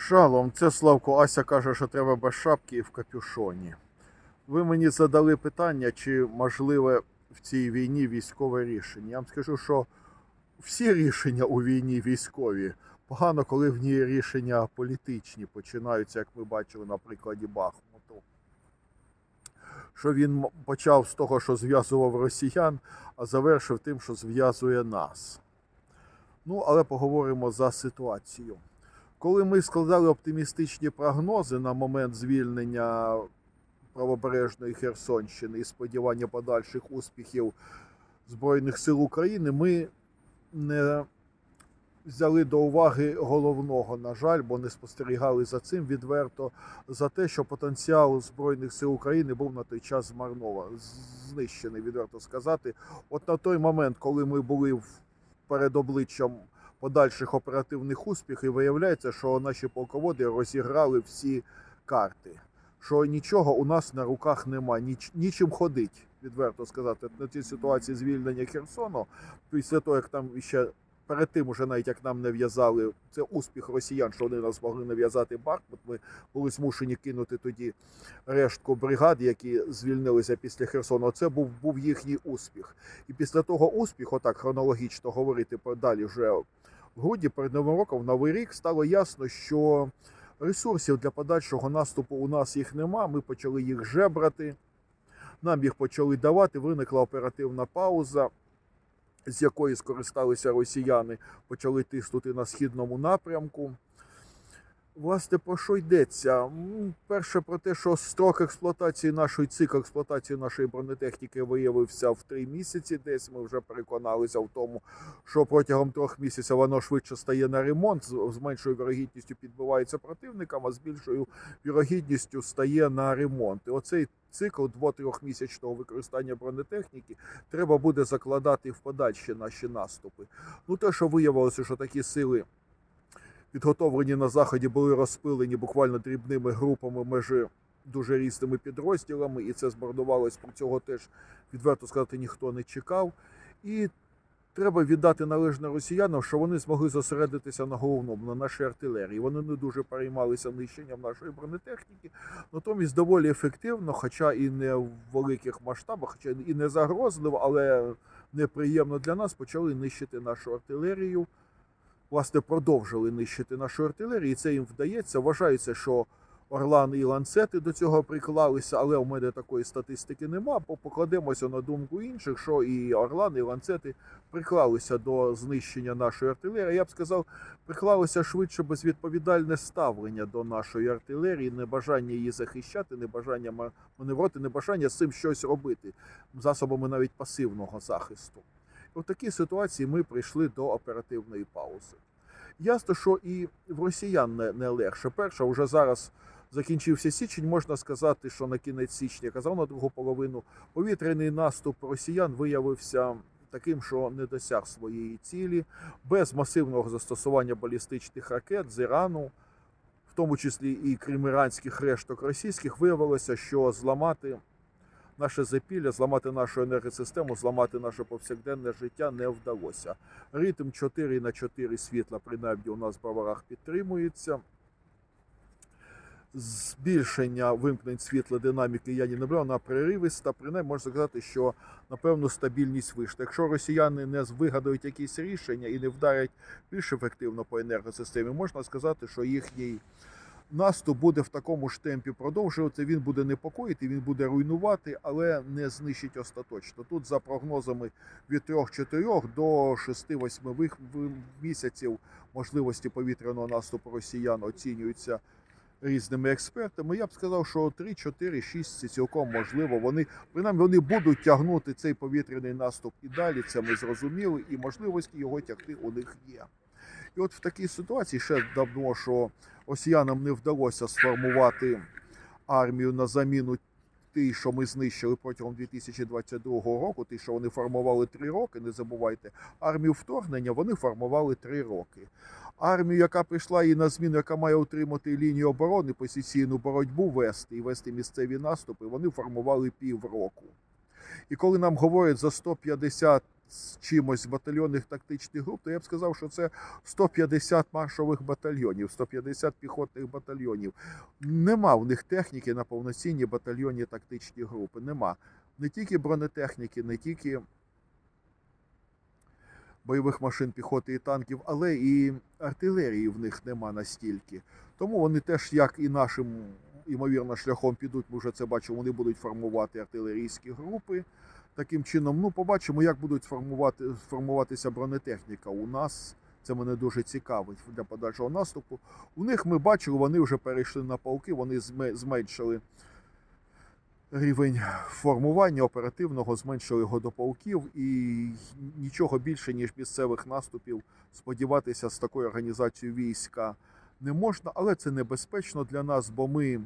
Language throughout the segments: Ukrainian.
Шалом, це Славко Ася каже, що треба без шапки і в капюшоні. Ви мені задали питання, чи можливе в цій війні військове рішення. Я вам скажу, що всі рішення у війні військові. Погано, коли в ній рішення політичні починаються, як ми бачили на прикладі Бахмуту. Що він почав з того, що зв'язував росіян, а завершив тим, що зв'язує нас. Ну, але поговоримо за ситуацію. Коли ми складали оптимістичні прогнози на момент звільнення правобережної Херсонщини і сподівання подальших успіхів Збройних сил України, ми не взяли до уваги головного, на жаль, бо не спостерігали за цим відверто, за те, що потенціал Збройних сил України був на той час змарнований, знищений, відверто сказати. От на той момент, коли ми були перед обличчям подальших оперативних успіхів, виявляється, що наші полководи розіграли всі карти. Що нічого у нас на руках нема, ніч, нічим ходить, відверто сказати, на цій ситуації звільнення Херсону, після того, як там ще перед тим, уже навіть як нам нав'язали, це успіх росіян, що вони нас могли нав'язати Бахмут. Ми були змушені кинути тоді рештку бригад, які звільнилися після Херсону. Це був, був їхній успіх. І після того успіху, отак хронологічно говорити далі вже в грудні перед Новим роком, в Новий рік, стало ясно, що ресурсів для подальшого наступу у нас їх нема. Ми почали їх жебрати, нам їх почали давати. Виникла оперативна пауза, з якої скористалися росіяни, почали тиснути на східному напрямку. Власне, про що йдеться? Перше, про те, що строк експлуатації нашої цикл експлуатації нашої бронетехніки виявився в три місяці. Десь ми вже переконалися в тому, що протягом трьох місяців воно швидше стає на ремонт, з з меншою вірогідністю підбивається противникам, а з більшою вірогідністю стає на ремонт. І оцей цикл дво-трьохмісячного використання бронетехніки треба буде закладати в подальші наші наступи. Ну, те, що виявилося, що такі сили підготовлені на заході, були розпилені буквально дрібними групами між дуже різними підрозділами, і це змордувалось. Про цього теж відверто сказати ніхто не чекав. І треба віддати належне росіянам, що вони змогли зосередитися на головному, на нашій артилерії. Вони не дуже переймалися нищенням нашої бронетехніки, натомість доволі ефективно, хоча і не в великих масштабах, хоча і не загрозливо, але неприємно для нас, почали нищити нашу артилерію. Власне, продовжили нищити нашу артилерію, і це їм вдається. Вважається, що Орлани і ланцети до цього приклалися, але у мене такої статистики нема. Покладемося на думку інших, що і Орлани, і ланцети приклалися до знищення нашої артилерії. Я б сказав, приклалося швидше безвідповідальне ставлення до нашої артилерії, небажання її захищати, небажання ма- маневрувати, небажання з цим щось робити засобами навіть пасивного захисту. В такій ситуації ми прийшли до оперативної паузи. Ясно, що і в росіян не, не легше. Перше, вже зараз закінчився січень. Можна сказати, що на кінець січня казав на другу половину. Повітряний наступ росіян виявився таким, що не досяг своєї цілі, без масивного застосування балістичних ракет з Ірану, в тому числі і крім іранських решток російських, виявилося, що зламати наше запілля, зламати нашу енергосистему, зламати наше повсякденне життя не вдалося. Ритм 4 на 4 світла, принаймні, у нас в броварах підтримується. Збільшення вимкнень світла динаміки я не наблюдав, вона преривиста. Принаймні можна сказати, що напевно стабільність вийшла. Якщо росіяни не вигадають якісь рішення і не вдарять більш ефективно по енергосистемі, можна сказати, що їхній наступ буде в такому ж темпі продовжувати. Він буде непокоїти, він буде руйнувати, але не знищить остаточно. Тут за прогнозами від 3-4 до 6-8 в- місяців можливості повітряного наступу росіян оцінюються різними експертами. Я б сказав, що 3, 4, 6 це цілком можливо. Вони принаймні вони будуть тягнути цей повітряний наступ і далі. Це ми зрозуміли, і можливості його тягти у них є. І от в такій ситуації ще давно, що росіянам не вдалося сформувати армію на заміну тій, що ми знищили протягом 2022 року, ті, що вони формували три роки, не забувайте, армію вторгнення вони формували три роки. Армію, яка прийшла і на зміну, яка має утримати лінію оборони, позиційну боротьбу вести і вести місцеві наступи, вони формували півроку. І коли нам говорять за 150 з чимось батальйонних тактичних груп, то я б сказав, що це 150 маршових батальйонів, 150 піхотних батальйонів. Нема в них техніки на повноцінні батальйонні тактичні групи. Нема. Не тільки бронетехніки, не тільки бойових машин піхоти і танків, але і артилерії в них нема настільки. Тому вони теж, як і нашим, ймовірно, шляхом підуть, ми вже це бачимо, вони будуть формувати артилерійські групи. Таким чином, ну, побачимо, як будуть формувати, формуватися бронетехніка у нас. Це мене дуже цікавить для подальшого наступу. У них ми бачили, вони вже перейшли на полки, вони зменшили рівень формування оперативного, зменшили його до полків і нічого більше, ніж місцевих наступів, сподіватися з такою організацією війська не можна, але це небезпечно для нас, бо ми,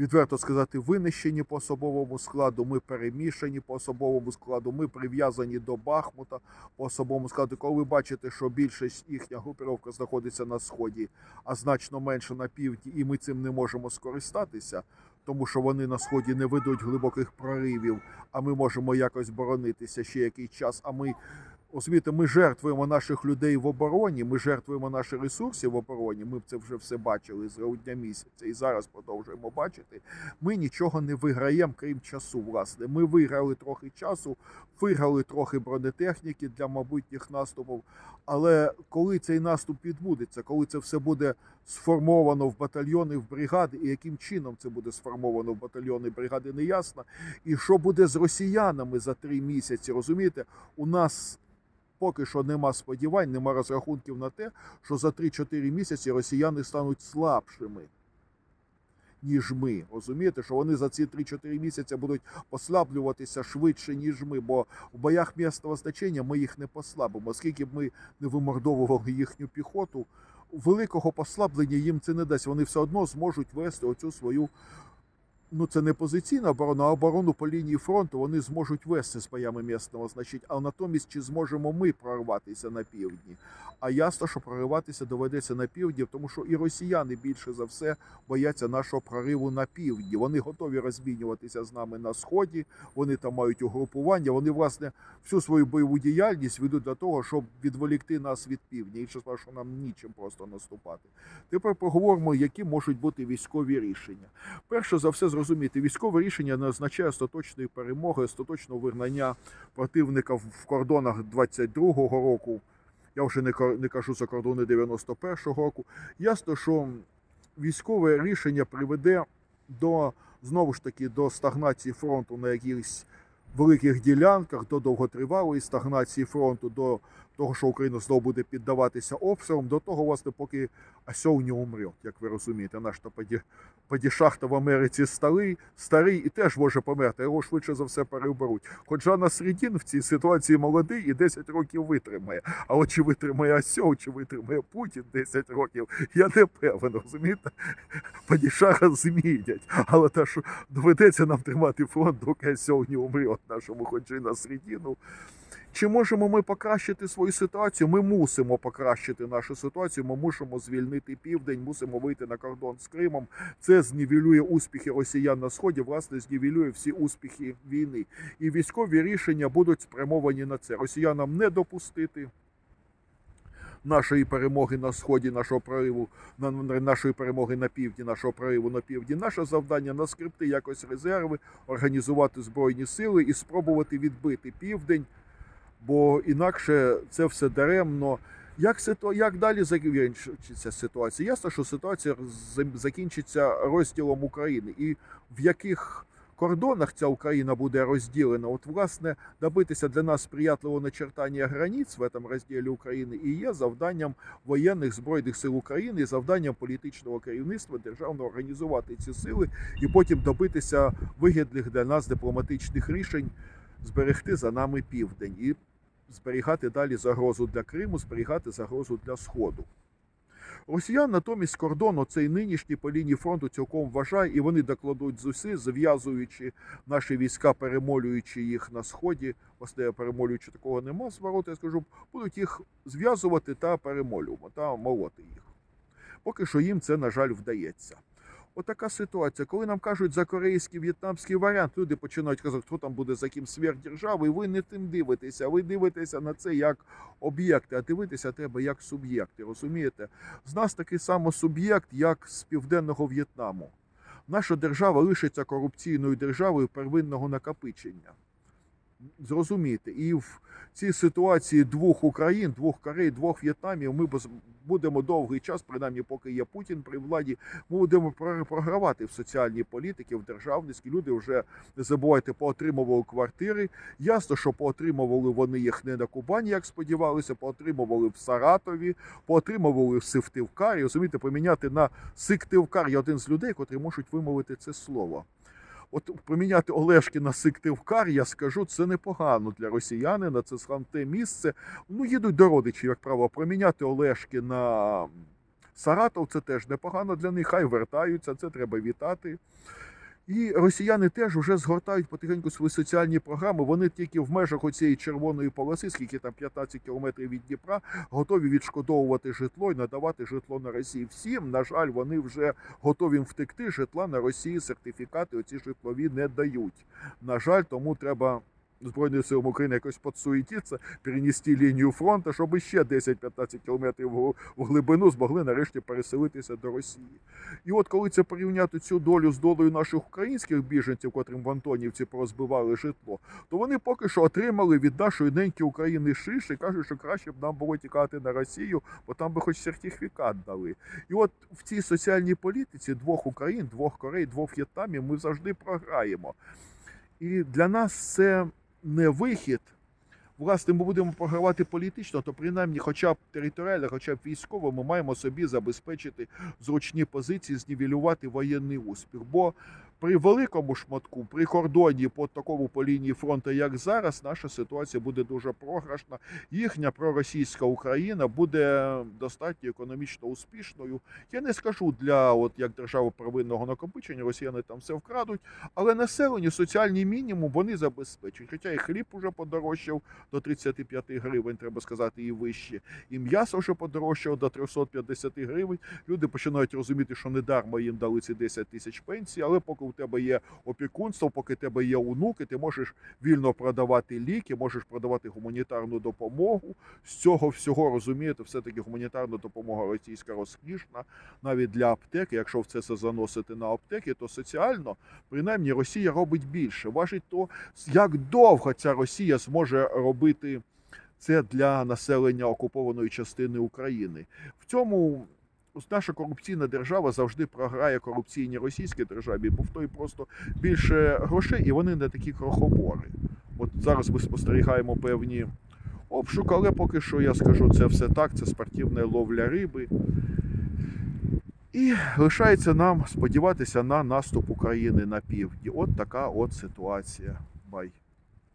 відверто сказати, винищені по особовому складу, ми перемішані по особовому складу, ми прив'язані до Бахмута по особовому складу. Коли ви бачите, що більшість їхня групіровка знаходиться на сході, а значно менше на півдні, і ми цим не можемо скористатися, тому що вони на сході не ведуть глибоких проривів, а ми можемо якось боронитися ще який час. А ми Розумієте, ми жертвуємо наших людей в обороні, ми жертвуємо наші ресурси в обороні. Ми це вже все бачили з грудня місяця і зараз продовжуємо бачити. Ми нічого не виграємо, крім часу. Власне, ми виграли трохи часу, виграли трохи бронетехніки для майбутніх наступів. Але коли цей наступ відбудеться, коли це все буде сформовано в батальйони, в бригади, і яким чином це буде сформовано в батальйони бригади, не ясно. І що буде з росіянами за три місяці? Розумієте, у нас поки що нема сподівань, нема розрахунків на те, що за 3-4 місяці росіяни стануть слабшими, ніж ми. Розумієте, що вони за ці 3-4 місяці будуть послаблюватися швидше, ніж ми. Бо в боях місцевого значення ми їх не послабимо. Оскільки б ми не вимордовували їхню піхоту, великого послаблення їм це не дасть. Вони все одно зможуть вести оцю свою. Ну, це не позиційна оборона, а оборону по лінії фронту вони зможуть вести з боями місцевого значення. А натомість, чи зможемо ми прорватися на півдні? А ясно, що прориватися доведеться на півдні, тому що і росіяни більше за все бояться нашого прориву на півдні. Вони готові розмінюватися з нами на сході. Вони там мають угрупування. Вони власне всю свою бойову діяльність ведуть для того, щоб відволікти нас від півдня. Інше справа, що нам нічим просто наступати. Тепер поговоримо, які можуть бути військові рішення. Перше за все зрозуміти, військове рішення не означає остаточної перемоги, остаточного вигнання противника в кордонах 22-го року. Я вже не ка- не кажу за кордони 91-го року. Ясно, що військове рішення приведе до знову ж таки до стагнації фронту на якихось великих ділянках, до довготривалої стагнації фронту, до того, що Україна знову буде піддаватися обстрілам, до того, власне, поки осьол не умре, як ви розумієте. Наш поді, в Америці старий, старий і теж може померти, його швидше за все переберуть. Хоч Жанна Середін в цій ситуації молодий і 10 років витримає. А от чи витримає осьол, чи витримає Путін 10 років, я не певен, розумієте? Падішаха змінять. Але те, що доведеться нам тримати фронт, доки осьол не умре нашому ходжі Середіну. Чи можемо ми покращити свою ситуацію? Ми мусимо покращити нашу ситуацію. Ми мусимо звільнити південь, мусимо вийти на кордон з Кримом. Це знівелює успіхи росіян на сході, власне, знівелює всі успіхи війни. І військові рішення будуть спрямовані на це. Росіянам не допустити. Нашої перемоги на сході, нашого прориву, на на- нашої перемоги на півдні, нашого прориву на півдні. Наше завдання наскрипти якось резерви, організувати збройні сили і спробувати відбити південь бо інакше це все даремно. Як, ситу... як далі закінчиться ситуація? Ясно, що ситуація закінчиться розділом України, і в яких кордонах ця Україна буде розділена? От, власне, добитися для нас сприятливого начертання границь в цьому розділі України і є завданням воєнних збройних сил України, і завданням політичного керівництва державного організувати ці сили і потім добитися вигідних для нас дипломатичних рішень зберегти за нами південь і зберігати далі загрозу для Криму, зберігати загрозу для Сходу. Росіян натомість кордон, оцей нинішній по лінії фронту цілком вважає, і вони докладуть зусиль, зв'язуючи наші війська, перемолюючи їх на сході. Власне, перемолюючи такого нема звороту, я скажу, будуть їх зв'язувати та перемолювати, та молоти їх. Поки що їм це, на жаль, вдається. Отака ситуація. Коли нам кажуть за корейський в'єтнамський варіант, люди починають казати, хто там буде за ким сверхдержави, і ви не тим дивитеся. Ви дивитеся на це як об'єкти, а дивитися треба як суб'єкти. Розумієте? З нас такий само суб'єкт, як з південного В'єтнаму. Наша держава лишиться корупційною державою первинного накопичення. Зрозумійте, і в цій ситуації двох Україн, двох Корей, двох В'єтнамів ми будемо довгий час, принаймні поки є Путін при владі, ми будемо про- програвати в соціальній політиці, в державницькій. Люди вже не забувайте, поотримували квартири. Ясно, що поотримували вони їх не на Кубані, як сподівалися, поотримували в Саратові, поотримували в Сивтивкарі. Розумієте, поміняти на Сиктивкар є один з людей, котрі можуть вимовити це слово. От поміняти Олешки на Сиктивкар, я скажу, це непогано для росіянина. Це сам місце. Ну, їдуть до родичів, як правило, проміняти Олешки на Саратов це теж непогано для них. Хай вертаються, це треба вітати. І росіяни теж вже згортають потихеньку свої соціальні програми. Вони тільки в межах оцієї червоної полоси, скільки там 15 кілометрів від Дніпра, готові відшкодовувати житло і надавати житло на Росії. Всім, на жаль, вони вже готові втекти. Житла на Росії сертифікати оці житлові не дають. На жаль, тому треба. Збройним силам України якось підсуетитися, перенести лінію фронту, щоб ще 10-15 кілометрів в глибину змогли нарешті переселитися до Росії. І от коли це порівняти цю долю з долею наших українських біженців, котрим в Антонівці порозбивали житло, то вони поки що отримали від нашої неньки України шиш і кажуть, що краще б нам було тікати на Росію, бо там би хоч сертифікат дали. І от в цій соціальній політиці двох Україн, двох Корей, двох В'єтнамів ми завжди програємо. І для нас це не вихід. Власне, ми будемо програвати політично, то принаймні, хоча б територіально, хоча б військово, ми маємо собі забезпечити зручні позиції, знівелювати воєнний успіх. Бо при великому шматку, при кордоні по такому по лінії фронту, як зараз, наша ситуація буде дуже програшна. Їхня проросійська Україна буде достатньо економічно успішною. Я не скажу для от як держави первинного накопичення, росіяни там все вкрадуть, але населенню соціальний мінімум вони забезпечують. Хоча і хліб уже подорожчав до 35 гривень, треба сказати, і вище. І м'ясо вже подорожчало до 350 гривень. Люди починають розуміти, що недарма їм дали ці 10 тисяч пенсій, але поки у тебе є опікунство, поки тебе є онуки, ти можеш вільно продавати ліки, можеш продавати гуманітарну допомогу. З цього всього розумієте, все-таки гуманітарна допомога російська розкішна, навіть для аптеки. Якщо в це все заносити на аптеки, то соціально принаймні Росія робить більше. Важить то, як довго ця Росія зможе робити це для населення окупованої частини України. В цьому наша корупційна держава завжди програє корупційній російській державі, бо в той просто більше грошей, і вони не такі крохобори. От зараз ми спостерігаємо певні обшуки, але поки що я скажу, це все так, це спортивна ловля риби. І лишається нам сподіватися на наступ України на півдні. От така от ситуація. Бай.